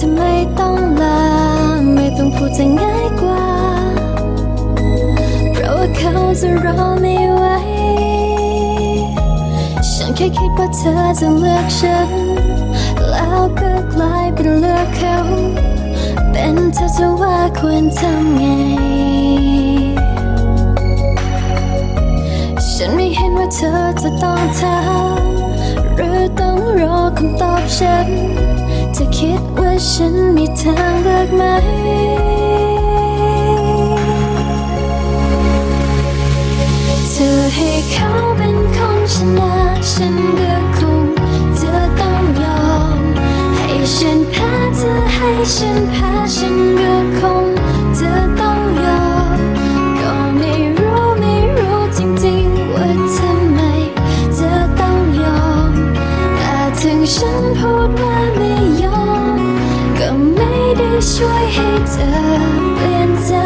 จะง่ายกว่า เพราะว่าเขาจะรอไม่ไหว ฉันแค่คิดว่าเธอจะเลือกฉัน แล้วก็กลายเป็นเลือกเขา เป็นเธอจะว่าควรทำไง ฉันไม่เห็นว่าเธอจะต้องถาหรือต้องรอคำตอบฉัน ฉันมีทางเลือกไหม เธอให้เขาเป็นคนชนะฉันก็คงจะต้องยอม ให้ฉันแพ้เธอให้ฉันแพ้ฉันก็คงจะต้องยอม ก็ไม่รู้ไม่รู้จริงๆว่าทำไมเธอต้องยอม แต่ถึงฉันพูดว่าไม่ยอม joy hate a